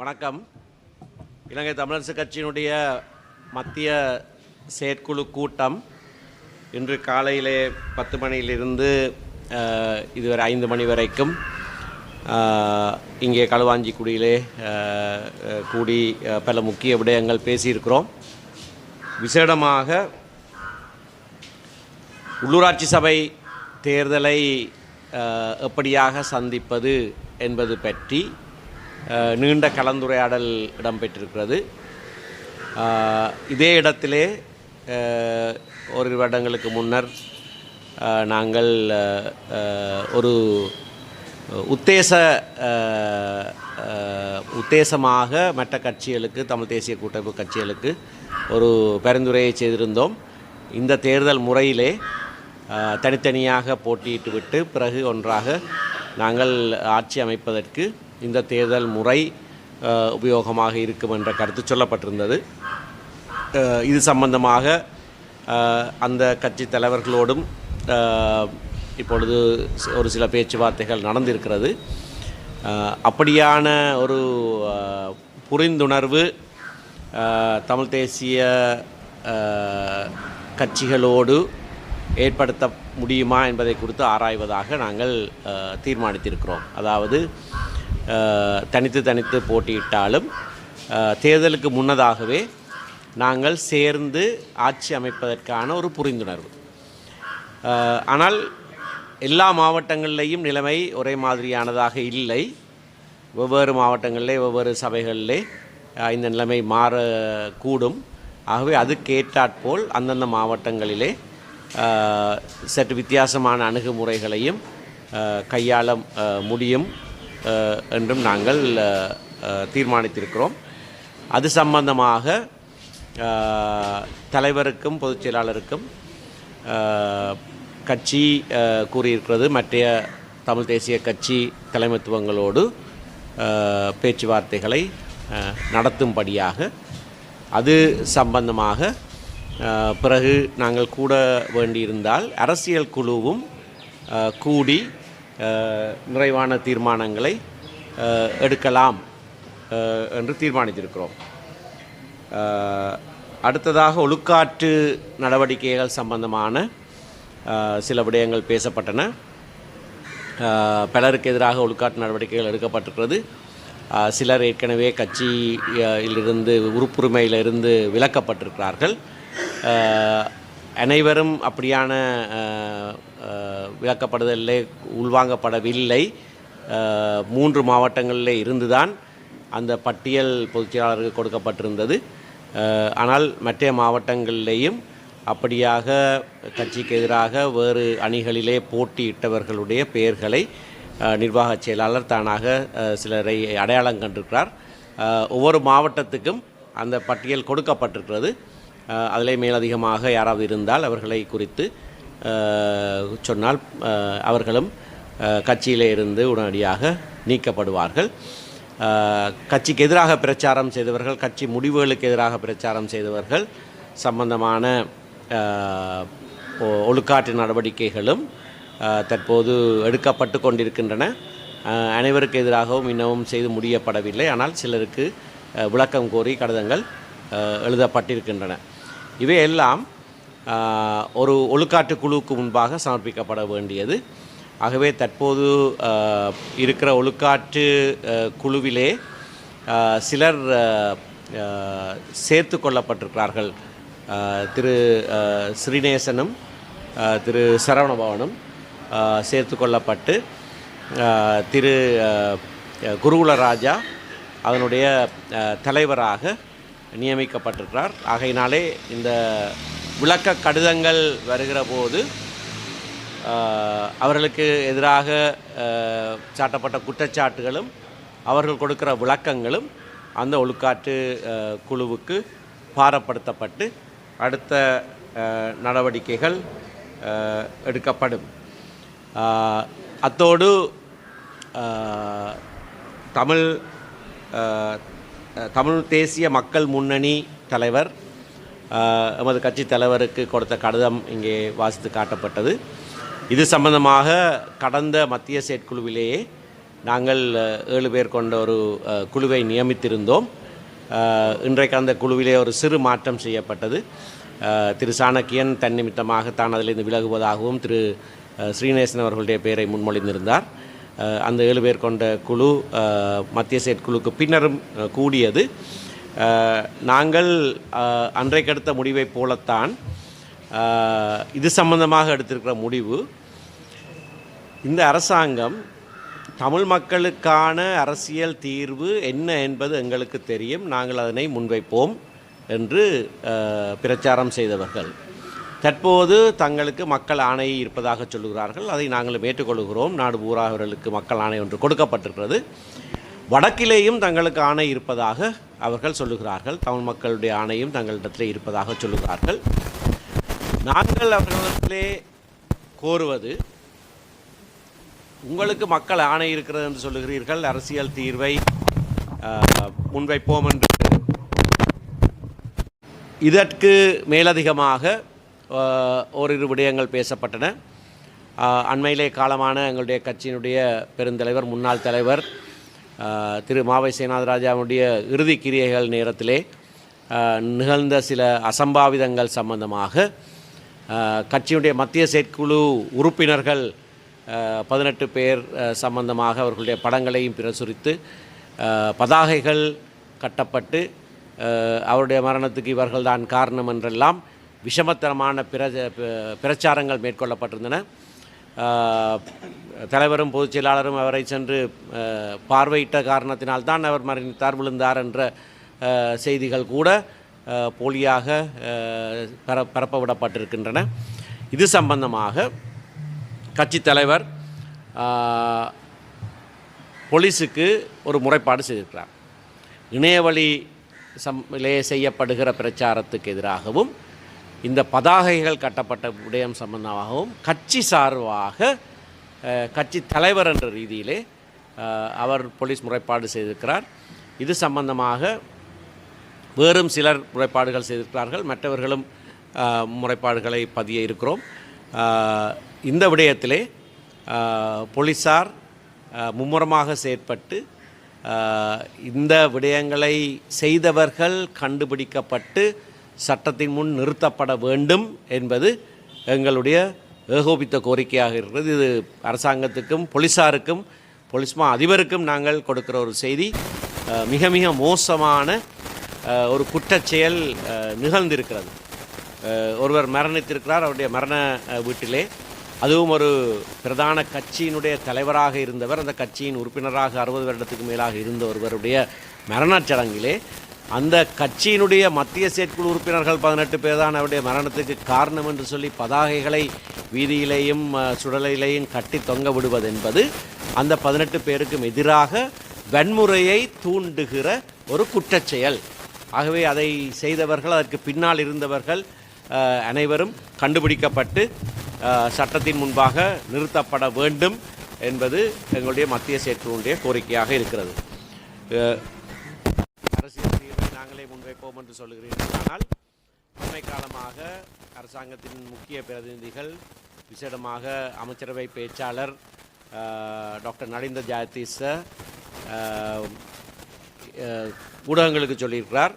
வணக்கம். இலங்கை தமிழரசு கட்சியினுடைய மத்திய செயற்குழு கூட்டம் இன்று காலையிலே பத்து மணியிலிருந்து இதுவரை ஐந்து மணி வரைக்கும் இங்கே களுவாஞ்சிக்குடியிலே கூடி பல முக்கிய விடயங்கள் பேசியிருக்கிறோம். விசேடமாக உள்ளூராட்சி சபை தேர்தலை எப்படியாக சந்திப்பது என்பது பற்றி நீண்ட கலந்துரையாடல் இடம்பெற்றிருக்கிறது. இதே இடத்திலே ஒரு வருடங்களுக்கு முன்னர் நாங்கள் ஒரு உத்தேச உத்தேசமாக மற்ற கட்சிகளுக்கு தமிழ் தேசிய கூட்டமைப்பு கட்சிகளுக்கு ஒரு பரிந்துரையை செய்திருந்தோம். இந்த தேர்தல் முறையிலே தனித்தனியாக போட்டியிட்டு விட்டு பிறகு ஒன்றாக நாங்கள் ஆட்சி அமைப்பதற்கு இந்த தேர்தல் முறை உபயோகமாக இருக்கும் என்ற கருத்து சொல்லப்பட்டிருந்தது. இது சம்பந்தமாக அந்த கட்சி தலைவர்களோடும் இப்பொழுது ஒரு சில பேச்சுவார்த்தைகள் நடந்திருக்கிறது. அப்படியான ஒரு புரிந்துணர்வு தமிழ் தேசிய கட்சிகளோடு ஏற்படுத்த முடியுமா என்பதை குறித்து ஆராய்வதாக நாங்கள் தீர்மானித்திருக்கிறோம். அதாவது தனித்து தனித்து போட்டியிட்டாலும் தேர்தலுக்கு முன்னதாகவே நாங்கள் சேர்ந்து ஆட்சி அமைப்பதற்கான ஒரு புரிந்துணர்வு. ஆனால் எல்லா மாவட்டங்கள்லேயும் நிலைமை ஒரே மாதிரியானதாக இல்லை. வெவ்வேறு மாவட்டங்களிலே வெவ்வேறு சபைகளிலே இந்த நிலைமை மாறக்கூடும். ஆகவே அதுக்கேற்றாற்போல் அந்தந்த மாவட்டங்களிலே சற்று வித்தியாசமான அணுகுமுறைகளையும் கையாள முடியும். என்றும் நாங்கள் தீர்மானித்திருக்கிறோம். அது சம்பந்தமாக தலைவருக்கும் பொதுச் செயலாளருக்கும் கட்சி கூறியிருக்கிறது. மற்றைய தமிழ் தேசிய கட்சி தலைமைத்துவங்களோடு பேச்சுவார்த்தைகளை நடத்தும்படியாக. அது சம்பந்தமாக பிறகு நாங்கள் கூட வேண்டியிருந்தால் அரசியல் குழுவும் கூடி நிறைவான தீர்மானங்களை எடுக்கலாம் என்று தீர்மானித்திருக்கிறோம். அடுத்ததாக ஒழுக்காற்று நடவடிக்கைகள் சம்பந்தமான சில விடயங்கள் பேசப்பட்டன. பலருக்கு எதிராக ஒழுக்காற்று நடவடிக்கைகள் எடுக்கப்பட்டிருக்கிறது. சிலர் ஏற்கனவே கட்சியிலிருந்து உறுப்புரிமையிலிருந்து விலக்கப்பட்டிருக்கிறார்கள். அனைவரும் அப்படியான அஹ், உள்வாங்கப்படவில்லை. மூன்று மாவட்டங்களில் இருந்துதான் அந்த பட்டியல் பொதுச்செயலாளருக்கு கொடுக்கப்பட்டிருந்தது. ஆனால் மற்ற மாவட்டங்களிலேயும் அப்படியாக கட்சிக்கு எதிராக வேறு அணிகளிலே போட்டியிட்டவர்களுடைய பெயர்களை நிர்வாக நிர்வாகச் செயலாளர் தானாக சிலரை அடையாளம் கண்டிருக்கிறார். ஒவ்வொரு மாவட்டத்துக்கும் அந்த பட்டியல் கொடுக்கப்பட்டிருக்கிறது. அதிலே மேலதிகமாக யாராவது இருந்தால் அவர்களை குறித்து சொன்னால் அவர்களும் கட்சியிலே இருந்து உடனடியாக நீக்கப்படுவார்கள். கட்சிக்கு எதிராக பிரச்சாரம் செய்தவர்கள் கட்சி முடிவுகளுக்கு எதிராக பிரச்சாரம் செய்தவர்கள் சம்பந்தமான ஒழுக்காட்டு நடவடிக்கைகளும் தற்போது எடுக்கப்பட்டு கொண்டிருக்கின்றன. அனைவருக்கு எதிராகவும் இன்னமும் செய்து முடியப்படவில்லை. ஆனால் சிலருக்கு விளக்கம் கோரி கடிதங்கள் எழுதப்பட்டிருக்கின்றன. இவையெல்லாம் ஒரு ஒழுக்காற்று குழுவுக்கு முன்பாக சமர்ப்பிக்கப்பட வேண்டியது. ஆகவே தற்போது இருக்கிற ஒழுக்காற்று குழுவிலே சிலர் சேர்த்து கொள்ளப்பட்டிருக்கிறார்கள். திரு ஸ்ரீநேசனும் திரு சரவணபவனும் சேர்த்து கொள்ளப்பட்டு திரு குருகுலராஜா அதனுடைய தலைவராக நியமிக்கப்பட்டிருக்கிறார். ஆகையினாலே இந்த விளக்க கடிதங்கள் வருகிற போது அவர்களுக்கு எதிராக சாட்டப்பட்ட குற்றச்சாட்டுகளும் அவர்கள் கொடுக்கிற விளக்கங்களும் அந்த ஒழுக்காற்று குழுவுக்கு பாரப்படுத்தப்பட்டு அடுத்த நடவடிக்கைகள் எடுக்கப்படும். அத்தோடு தமிழ் தமிழ் தேசிய மக்கள் முன்னணி தலைவர் எமது கட்சி தலைவருக்கு கொடுத்த கடிதம் இங்கே வாசித்து காட்டப்பட்டது. இது சம்பந்தமாக கடந்த மத்திய செயற்குழுவிலேயே நாங்கள் ஏழு பேர் கொண்ட ஒரு குழுவை நியமித்திருந்தோம். இன்றைக்கு அந்த குழுவிலே ஒரு சிறு மாற்றம் செய்யப்பட்டது. திரு சாணக்கியன் தன் நிமித்தமாக தான் அதிலிருந்து விலகுவதாகவும் திரு ஸ்ரீநேசன் அவர்களுடைய பெயரை முன்மொழிந்திருந்தார். அந்த ஏழு பேர் கொண்ட குழு மத்திய செயற் குழுக்கு பின்னரும் கூடியது. நாங்கள் அன்றைக்கெடுத்த அன்றைக்கு எடுத்த முடிவைப் போலத்தான் இது சம்பந்தமாக எடுத்திருக்கிற முடிவு இந்த அரசாங்கம் தமிழ் மக்களுக்கான அரசியல் தீர்வு என்ன என்பது எங்களுக்கு தெரியும். நாங்கள் அதனை முன்வைப்போம் என்று பிரச்சாரம் செய்தவர்கள். தற்போது தங்களுக்கு மக்கள் ஆணை இருப்பதாக சொல்லுகிறார்கள். அதை நாங்களும் ஏற்றுக்கொள்கிறோம். நாடு பூரா அவர்களுக்கு மக்கள் ஆணை ஒன்று கொடுக்கப்பட்டிருக்கிறது. வடக்கிலேயும் தங்களுக்கு ஆணை இருப்பதாக அவர்கள் சொல்லுகிறார்கள். தமிழ் மக்களுடைய ஆணையும் தங்களிடத்திலே இருப்பதாக சொல்லுகிறார்கள். நாங்கள் அவர்களிடத்திலே கோருவது உங்களுக்கு மக்கள் ஆணை இருக்கிறது என்று சொல்லுகிறீர்கள். அரசியல் தீர்வை முன்வைப்போம் என்று. இதற்கு மேலதிகமாக ஓரிரு விடயங்கள் பேசப்பட்டன. அண்மையிலே காலமான எங்களுடைய கட்சியினுடைய பெருந்தலைவர் முன்னாள் தலைவர் திரு மாவை சேனாதராஜாவுடைய இறுதி கிரியைகள் நேரத்திலே நிகழ்ந்த சில அசம்பாவிதங்கள் சம்பந்தமாக கட்சியினுடைய மத்திய செயற்குழு உறுப்பினர்கள் பதினெட்டு பேர் சம்பந்தமாக அவர்களுடைய படங்களையும் பிரசுரித்து பதாகைகள் கட்டப்பட்டு அவருடைய மரணத்துக்கு இவர்கள்தான் காரணம் என்றெல்லாம் விஷமத்தனமான பிர பிரச்சாரங்கள் மேற்கொள்ளப்பட்டிருந்தன. தலைவரும் பொதுச் செயலாளரும் அவரை சென்று பார்வையிட்ட காரணத்தினால்தான் அவர் மரணித்தார் விழுந்தார் என்ற செய்திகள் கூட போலியாக பர பரப்ப விடப்பட்டிருக்கின்றன இது சம்பந்தமாக கட்சி தலைவர் போலீஸுக்கு ஒரு முறைப்பாடு செய்திருக்கிறார். இணையவழி சம்மிலே செய்யப்படுகிற பிரச்சாரத்துக்கு எதிராகவும் இந்த பதாகைகள் கட்டப்பட்ட விடயம் சம்பந்தமாகவும் கட்சி சார்பாக கட்சி தலைவர் என்ற ரீதியிலே அவர் போலீஸ் முறைப்பாடு செய்திருக்கிறார். இது சம்பந்தமாக வேறும் சிலர் முறைப்பாடுகள் செய்திருக்கிறார்கள். மற்றவர்களும் முறைப்பாடுகளை பதிய இருக்கிறோம். இந்த விடயத்திலே போலீஸார் மும்முரமாக செயற்பட்டு இந்த விடயங்களை செய்தவர்கள் கண்டுபிடிக்கப்பட்டு சட்டத்தின் முன் நிறுத்தப்பட வேண்டும் என்பது எங்களுடைய ஏகோபித்த கோரிக்கையாக இருக்கிறது. இது அரசாங்கத்துக்கும் போலீஸாருக்கும் போலீஸ்மா அதிபருக்கும் நாங்கள் கொடுக்கிற ஒரு செய்தி. மிக மிக மோசமான ஒரு குற்றச்செயல் நிகழ்ந்திருக்கிறது. ஒருவர் மரணித்திருக்கிறார் அவருடைய மரண வீட்டிலே. அதுவும் ஒரு பிரதான கட்சியினுடைய தலைவராக இருந்தவர். அந்த கட்சியின் உறுப்பினராக அறுபது வருடத்துக்கு மேலாக இருந்த ஒருவருடைய மரணச் சடங்கிலே. அந்த கட்சியினுடைய மத்திய செயற்குழு உறுப்பினர்கள் பதினெட்டு பேர் தான் அவருடைய மரணத்துக்கு காரணம் என்று சொல்லி பதாகைகளை வீதியிலேயும் சுடலையிலேயும் கட்டி தொங்க விடுவது என்பது அந்த பதினெட்டு பேருக்கும் எதிராக வன்முறையை தூண்டுகிற ஒரு குற்றச்செயல். ஆகவே அதை செய்தவர்கள் அதற்கு பின்னால் இருந்தவர்கள் அனைவரும் கண்டுபிடிக்கப்பட்டு சட்டத்தின் முன்பாக நிறுத்தப்பட வேண்டும் என்பது எங்களுடைய மத்திய செயற்குழுடைய கோரிக்கையாக இருக்கிறது. நாங்களே என்று சொல்கிறீர்கள் ஆனால் அண்மை காலமாக அரசாங்கத்தின் முக்கிய பிரதிநிதிகள் விசேடமாக அமைச்சரவை பேச்சாளர் டாக்டர் நலிந்த ஜாயதீச ஊடகங்களுக்கு சொல்லியிருக்கிறார்.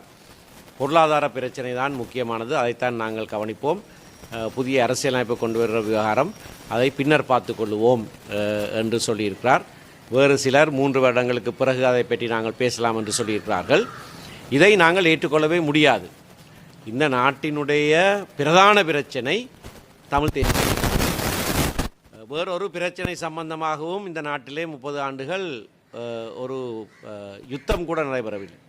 பொருளாதார பிரச்சனை தான் முக்கியமானது. அதைத்தான் நாங்கள் கவனிப்போம். புதிய அரசியலமைப்பு கொண்டு வருகிற விவகாரம் அதை பின்னர் பார்த்து கொள்ளுவோம் என்று சொல்லியிருக்கிறார். வேறு சிலர் மூன்று வருடங்களுக்கு பிறகு அதை பற்றி நாங்கள் பேசலாம் என்று சொல்லியிருக்கிறார்கள். இதை நாங்கள் ஏற்றுக்கொள்ளவே முடியாது. இந்த நாட்டினுடைய பிரதான பிரச்சனை தமிழ் தேசிய வேறொரு பிரச்சனை சம்பந்தமாகவும் இந்த நாட்டிலே முப்பது ஆண்டுகள் ஒரு யுத்தம் கூட நடைபெறவில்லை.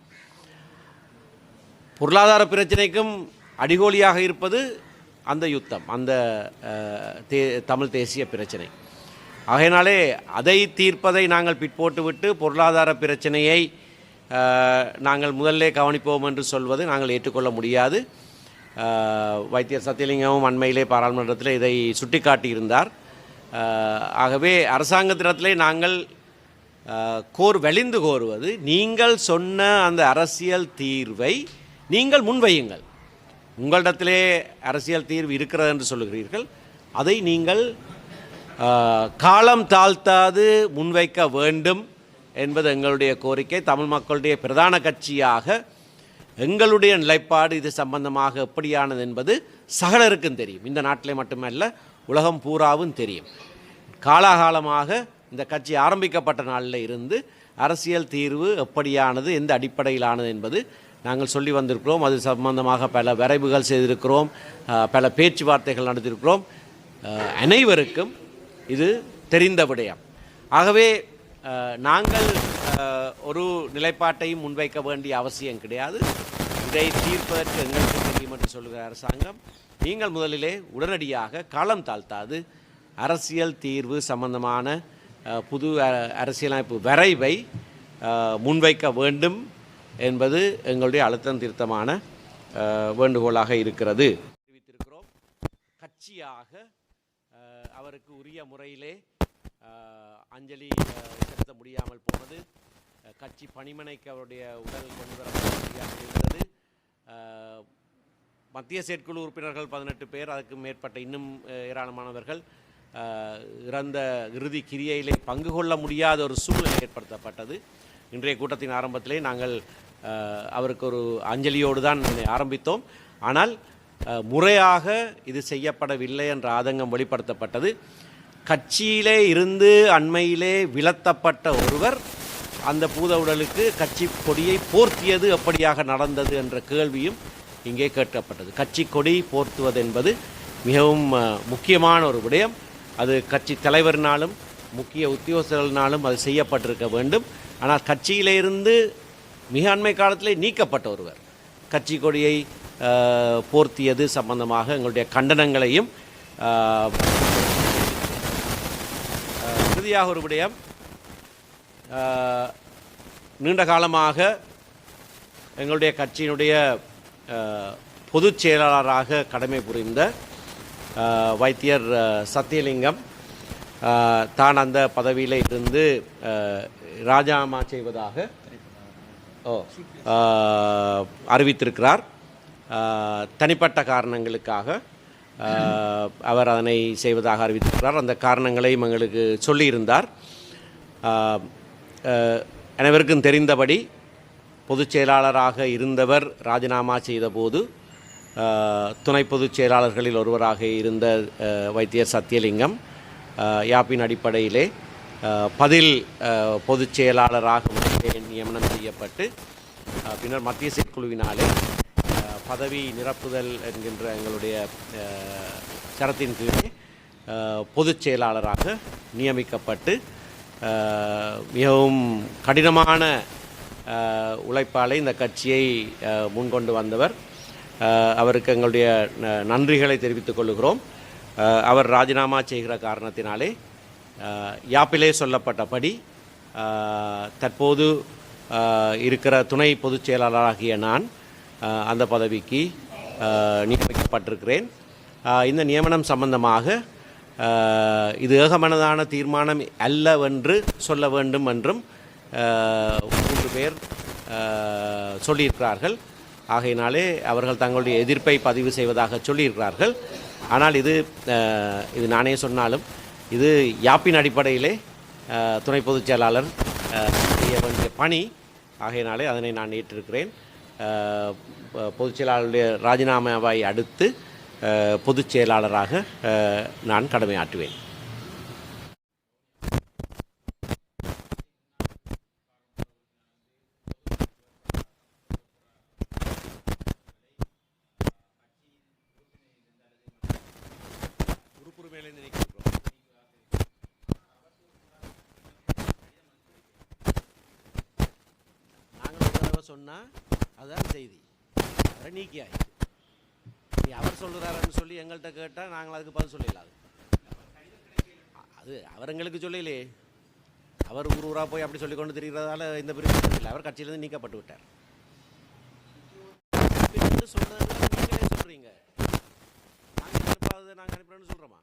பொருளாதார பிரச்சனைக்கும் அடிகோலியாக இருப்பது அந்த யுத்தம் அந்த தே தமிழ் தேசிய பிரச்சனை. ஆகையினாலே அதை தீர்ப்பதை நாங்கள் பிற்போட்டு விட்டு பொருளாதார பிரச்சனையை நாங்கள் முதல்லே கவனிப்போம் என்று சொல்வது நாங்கள் ஏற்றுக்கொள்ள முடியாது. வைத்தியர் சத்தியலிங்கமும் அண்மையிலே பாராளுமன்றத்தில் இதை சுட்டிக்காட்டியிருந்தார். ஆகவே அரசாங்கத்திடத்திலே நாங்கள் கோர் வலிந்து கோருவது நீங்கள் சொன்ன அந்த அரசியல் தீர்வை நீங்கள் முன்வையுங்கள். உங்களிடத்திலே அரசியல் தீர்வு இருக்கிறது என்று சொல்லுகிறீர்கள். அதை நீங்கள் காலம் தாழ்த்தாது முன்வைக்க வேண்டும். என்பது எங்களுடைய கோரிக்கை. தமிழ் மக்களுடைய பிரதான கட்சியாக எங்களுடைய நிலைப்பாடு இது சம்பந்தமாக எப்படியானது என்பது சகலருக்கும் தெரியும். இந்த நாட்டிலே மட்டுமல்ல உலகம் பூராவும் தெரியும். காலாகாலமாக இந்த கட்சி ஆரம்பிக்கப்பட்ட நாளில் இருந்து அரசியல் தீர்வு எப்படியானது எந்த அடிப்படையிலானது என்பது நாங்கள் சொல்லி வந்திருக்கிறோம். அது சம்பந்தமாக பல வரைவுகள் செய்திருக்கிறோம். பல பேச்சுவார்த்தைகள் நடத்தியிருக்கிறோம். அனைவருக்கும் இது தெரிந்த விடயம். ஆகவே நாங்கள் ஒரு நிலைப்பாட்டையும் முன்வைக்க வேண்டிய அவசியம் கிடையாது. இதை தீர்ப்பதற்கு எங்களுக்கு தெரியும் என்று சொல்கிற அரசாங்கம். நீங்கள் முதலிலே உடனடியாக காலம் தாழ்த்தாது. அரசியல் தீர்வு சம்பந்தமான புது அரசியலமைப்பு வரைவை முன்வைக்க வேண்டும் என்பது எங்களுடைய அழுத்தம் திருத்தமான வேண்டுகோளாக இருக்கிறது. தெரிவித்திருக்கிறோம். கட்சியாக அவருக்கு உரிய முறையிலே அஞ்சலி செலுத்த முடியாமல் போனது. கட்சி பணிமனைக்கு அவருடைய உடல் கொண்டு வர முடியாமல் இருந்தது. மத்திய செயற்குழு உறுப்பினர்கள் பதினெட்டு பேர் அதுக்கு மேற்பட்ட இன்னும் ஏராளமானவர்கள். இறந்த இறுதி கிரியையிலே பங்கு கொள்ள முடியாத ஒரு சூழ்நிலை ஏற்படுத்தப்பட்டது. இன்றைய கூட்டத்தின் ஆரம்பத்திலே நாங்கள் அவருக்கு ஒரு அஞ்சலியோடு தான் இதனை ஆரம்பித்தோம். ஆனால் முறையாக இது செய்யப்படவில்லை என்ற ஆதங்கம் வெளிப்படுத்தப்பட்டது. கட்சியிலே இருந்து அண்மையிலே விலத்தப்பட்ட ஒருவர் அந்த பூத உடலுக்கு கட்சி கொடியை போர்த்தியது எப்படியாக நடந்தது என்ற கேள்வியும் இங்கே கேட்கப்பட்டது. கட்சி கொடி போர்த்துவது என்பது மிகவும் முக்கியமான ஒரு விடயம். அது கட்சி தலைவர்னாலும் முக்கிய உத்தியோகஸ்தர்களினாலும் அது செய்யப்பட்டிருக்க வேண்டும். ஆனால் கட்சியிலிருந்து மிக அண்மை காலத்திலே நீக்கப்பட்ட ஒருவர். கட்சி கொடியை போர்த்தியது சம்பந்தமாக எங்களுடைய கண்டனங்களையும் இறுதியாக ஒரு விடயம். நீண்ட காலமாக எங்களுடைய கட்சியினுடைய பொதுச் செயலாளராக கடமை புரிந்த வைத்தியர் சத்தியலிங்கம் தான் அந்த பதவியில் இருந்து ராஜினாமா செய்வதாக ஓ அறிவித்திருக்கிறார். தனிப்பட்ட காரணங்களுக்காக அவர் அதனை செய்வதாக அறிவித்திருக்கிறார். அந்த காரணங்களையும் எங்களுக்கு சொல்லியிருந்தார். அனைவருக்கும் தெரிந்தபடி பொதுச் செயலாளராக இருந்தவர் ராஜினாமா செய்தபோது துணை பொதுச் செயலாளர்களில் ஒருவராக இருந்த வைத்தியர் சத்தியலிங்கம் யாப்பின் அடிப்படையிலே பதில் பொதுச் செயலாளராக நியமனம் செய்யப்பட்டு பின்னர் மத்திய செயற்குழுவினாலே பதவி நிரப்புதல் என்கின்ற எங்களுடைய சரத்தின் கீழே பொதுச் செயலாளராக நியமிக்கப்பட்டு மிகவும் கடினமான அஹ், உழைப்பாலே இந்த கட்சியை முன்கொண்டு வந்தவர். அவருக்கு எங்களுடைய ந- நன்றிகளை தெரிவித்துக் கொள்கிறோம் அவர் ராஜினாமா செய்கிற காரணத்தினாலே யாப்பிலே சொல்லப்பட்டபடி தற்போது இருக்கிற துணை பொதுச் செயலாளராகிய நான் அந்த பதவிக்கு நியமிக்கப்பட்டிருக்கிறேன். இந்த நியமனம் சம்பந்தமாக இது ஏகமனதான தீர்மானம் அல்லவென்று சொல்ல வேண்டும் என்றும் மூன்று பேர் சொல்லியிருக்கிறார்கள். ஆகையினாலே அவர்கள் தங்களுடைய எதிர்ப்பை பதிவு செய்வதாக சொல்லியிருக்கிறார்கள். ஆனால் இது இது நானே சொன்னாலும் இது யாப்பின் அடிப்படையிலே துணை பொதுச் செயலாளர் செய்ய வேண்டிய பணி. ஆகையினாலே அதனை நான் ஏற்றிருக்கிறேன். பொதுச் செயலாளருடைய ராஜினாமாவை அடுத்து பொதுச் செயலாளராக நான் கடமையாற்றுவேன் உறுப்புரிமையிலிருந்து தடவை சொன்னால் அதுதான் செய்தி. அவரை நீக்கி ஆயிடுச்சு நீ அவர் சொல்கிறாருன்னு சொல்லி எங்கள்கிட்ட கேட்டால் நாங்கள் அதுக்கு பதில் சொல்லிடலாம் அது. அது அவர் எங்களுக்கு சொல்லலையே. அவர் ஊர் ஊராக போய் அப்படி சொல்லி கொண்டு திரிகிறதால இந்த பிரிவு இல்லை அவர் கட்சியிலேருந்து நீக்கப்பட்டு விட்டார் பிரிவு சொல்றது நீங்களே சொல்கிறீங்க நாங்கள் அனுப்பாததை நாங்கள் அனுப்புகிறோன்னு சொல்கிறோமா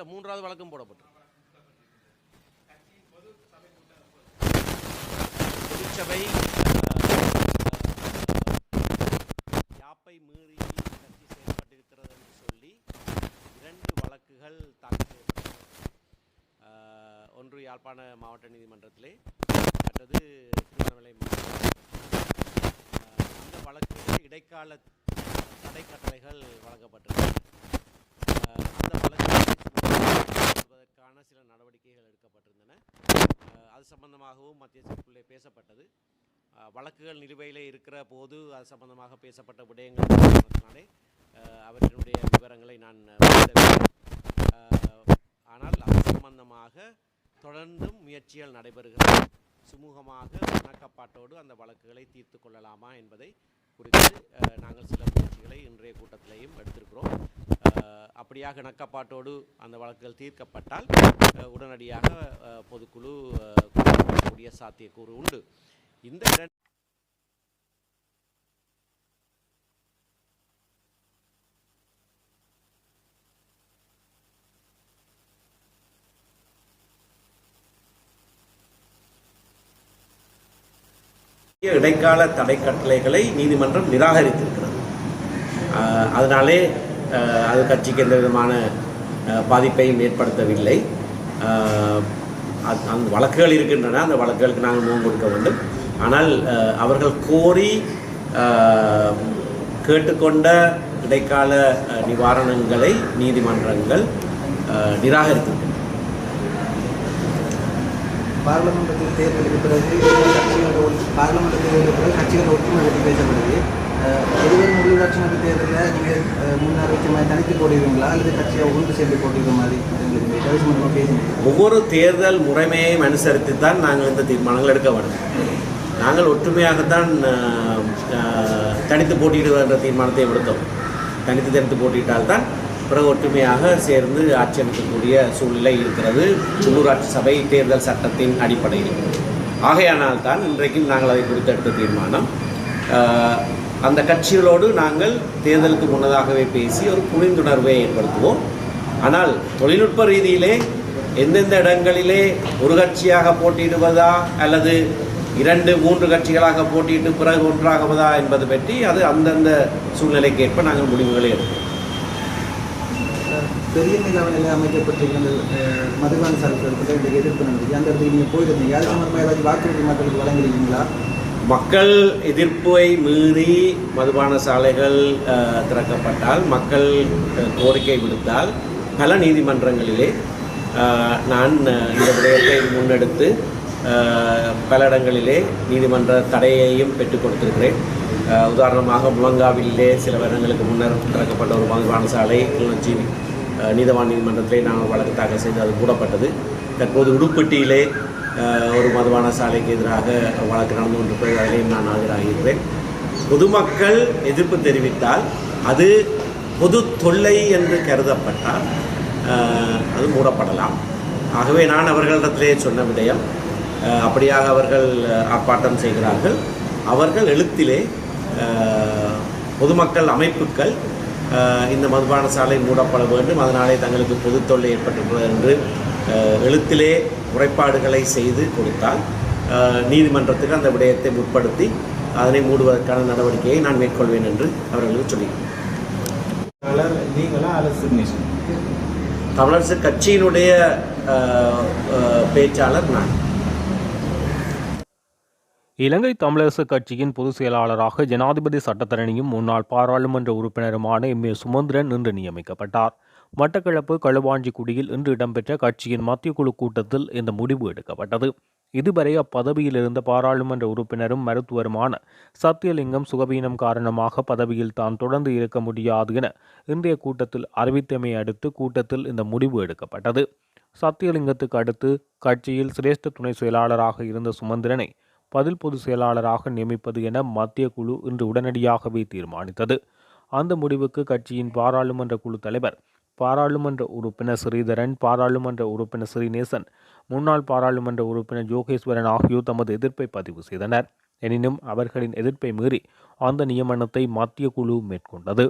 இல்லை மூன்றாவது வழக்கம் போடப்பட்டு யாப்பை மீறி கட்சி செயல்பட்டிருக்கிறது என்று சொல்லி இரண்டு வழக்குகள் தாக்கல் ஒன்று யாழ்ப்பாண மாவட்ட நீதிமன்றத்திலே மற்றது திருநெல்வேலி மாவட்ட அந்த இடைக்கால தடை கட்டளைகள் வழங்கப்பட்டது அந்த வழக்குகளுக்கான சில நடவடிக்கைகள் எடுக்கப்பட்டிருந்தன. அது சம்பந்தமாகவும் மத்திய சிற்குள்ளே பேசப்பட்டது. வழக்குகள் நிலுவையில் இருக்கிற போது அது சம்பந்தமாக பேசப்பட்ட விடயங்கள் அவற்றினுடைய விவரங்களை நான் ஆனால் அது சம்பந்தமாக தொடர்ந்தும் முயற்சிகள் நடைபெறுகிறது. சுமூகமாக கணக்கப்பாட்டோடு அந்த வழக்குகளை தீர்த்து கொள்ளலாமா என்பதை குறித்து நாங்கள் சில முயற்சிகளை இன்றைய கூட்டத்திலையும் எடுத்திருக்கிறோம். அப்படியாக இணக்கப்பாட்டோடு அந்த வழக்குகள் தீர்க்கப்பட்டால் உடனடியாக பொதுக்குழு சாத்தியக்கூறு உண்டு. இந்த இரண்டு இடைக்கால தடை கட்டளைகளை நீதிமன்றம் நிராகரித்திருக்கிறது. அதனாலே அது கட்சிக்கு எந்த விதமான பாதிப்பையும் ஏற்படுத்தவில்லை. அந்த வழக்குகள் இருக்கின்றன. அந்த வழக்குகளுக்கு நாங்கள் முகம் கொடுக்க வேண்டும். ஆனால் அவர்கள் கோரி கேட்டுக்கொண்ட இடைக்கால நிவாரணங்களை நீதிமன்றங்கள் ஆஹ் நிராகரித்திருக்கின்றன. தேர்தலுக்கு பிறகு கட்சிகள் பாராளுமன்ற பார்லமெண்ட் தேர்தலுக்கு பிறகு கட்சிகள் ஒற்றுமை பேசப்படுது அஹ், எதிர்வரும் உள்ளூராட்சி மன்ற தேர்தலில் நீங்கள் முன்னார் வச்ச மாதிரி தனித்து போடுவீங்களா அல்லது கட்சியை ஒன்று சேர்ந்து போட்டிருக்கிற மாதிரி எங்களுக்கு பேசுங்க. ஒவ்வொரு தேர்தல் முறைமையையும் அனுசரித்து தான் நாங்கள் இந்த தீர்மானங்கள் எடுக்க வேண்டும். நாங்கள் ஒற்றுமையாகத்தான் தனித்து போட்டியிடுவது தீர்மானத்தை எடுத்தோம். தனித்து தனித்து போட்டியிட்டால்தான் பிறகு ஒற்றுமையாக சேர்ந்து ஆட்சி அமைக்கக்கூடிய சூழ்நிலை இருக்கிறது. உள்ளூராட்சி சபை தேர்தல் சட்டத்தின் அடிப்படையில். ஆகையானால் தான் இன்றைக்கும் நாங்கள் அதை குறித்து எடுத்த தீர்மானம் அந்த கட்சிகளோடு நாங்கள் தேர்தலுக்கு முன்னதாகவே பேசி ஒரு புரிந்துணர்வை ஏற்படுத்துவோம். ஆனால் தொழில்நுட்ப ரீதியிலே எந்தெந்த இடங்களிலே ஒரு கட்சியாக போட்டியிடுவதா அல்லது இரண்டு மூன்று கட்சிகளாக போட்டியிட்டு பிறகு ஒன்றாகுவதா என்பது பற்றி அது அந்தந்த சூழ்நிலைக்கு ஏற்ப நாங்கள் முடிவுகளை எடுப்போம். பெரிய நிலவரையில் அமைக்கப்பட்டிருக்கிற மதுபான சாலைகளுக்கு இந்த எதிர்ப்பு நடந்தது அந்த இடத்துக்கு நீங்கள் போயிருந்தீங்க. அது சம்பந்தமாக ஏதாவது வாக்குறுதி மக்களுக்கு வழங்கிருக்கீங்களா மக்கள் எதிர்ப்பை மீறி மதுபான சாலைகள் திறக்கப்பட்டால் மக்கள் கோரிக்கை விடுத்தால் பல நீதிமன்றங்களிலே நான் இந்த விடயத்தை முன்னெடுத்து பல இடங்களிலே நீதிமன்ற தடையையும் பெற்றுக் கொடுத்திருக்கிறேன். உதாரணமாக முழங்காவிலே சில வருடங்களுக்கு முன்னர் திறக்கப்பட்ட ஒரு மதுபான சாலை கிளர்ச்சி நீதவான் நீதிமன்றத்திலே நான் வழக்கு தாக்கல் செய்து அது கூடப்பட்டது தற்போது உடுப்பட்டியிலே ஒரு மதுபான சாலைக்கு எதிராக வழக்கு நடந்து கொண்டிருப்பது அதிலையும் நான் ஆஜராகிறேன் பொதுமக்கள் எதிர்ப்பு தெரிவித்தால் அது பொது தொல்லை என்று கருதப்பட்டால் அது மூடப்படலாம். ஆகவே நான் அவர்களிடத்திலே சொன்ன விடயம் அப்படியாக அவர்கள் ஆர்ப்பாட்டம் செய்கிறார்கள். அவர்கள் எழுத்திலே பொதுமக்கள் அமைப்புகள் இந்த மதுபான சாலை மூடப்பட வேண்டும். அதனாலே தங்களுக்கு பொது தொல்லை ஏற்பட்டிருக்கிறது என்று எழுத்திலே முறைப்பாடுகளை செய்து கொடுத்தால் நீதிமன்றத்துக்கு அந்த விடயத்தை முற்படுத்தி அதனை மூடுவதற்கான நடவடிக்கையை நான் மேற்கொள்வேன் என்று அவர்களுக்கு சொல்லியிருக்கிறேன். தமிழரசு கட்சியினுடைய பேச்சாளர் நான். இலங்கை தமிழரசு கட்சியின் பொதுச் செயலாளராக ஜனாதிபதி சட்டத்தரணியும் முன்னாள் பாராளுமன்ற உறுப்பினருமான எம். ஏ. சுமந்திரன் இன்று நியமிக்கப்பட்டார். மட்டக்களப்பு களுவாஞ்சிக்குடியில் இன்று இடம்பெற்ற கட்சியின் மத்திய குழு கூட்டத்தில் இந்த முடிவு எடுக்கப்பட்டது. இதுவரை அப்பதவியில் இருந்த பாராளுமன்ற உறுப்பினரும் மருத்துவருமான சத்தியலிங்கம் சுகவீனம் காரணமாக பதவியில் தான் தொடர்ந்து இருக்க முடியாது என இன்றைய கூட்டத்தில் அறிவித்தமை அடுத்து கூட்டத்தில் இந்த முடிவு எடுக்கப்பட்டது. சத்தியலிங்கத்துக்கு அடுத்து கட்சியில் சிரேஷ்ட துணை செயலாளராக இருந்த சுமந்திரனை பதில் பொதுச் செயலாளராக நியமிப்பது என மத்திய குழு இன்று உடனடியாகவே தீர்மானித்தது. அந்த முடிவுக்கு கட்சியின் பாராளுமன்ற குழு தலைவர் பாராளுமன்ற உறுப்பினர் ஸ்ரீதரன் பாராளுமன்ற உறுப்பினர் ஸ்ரீநேசன் முன்னாள் பாராளுமன்ற உறுப்பினர் யோகேஸ்வரன் ஆகியோர் தமது எதிர்ப்பை பதிவு செய்தனர். எனினும் அவர்களின் எதிர்ப்பை மீறி அந்த நியமனத்தை மத்திய குழு மேற்கொண்டது.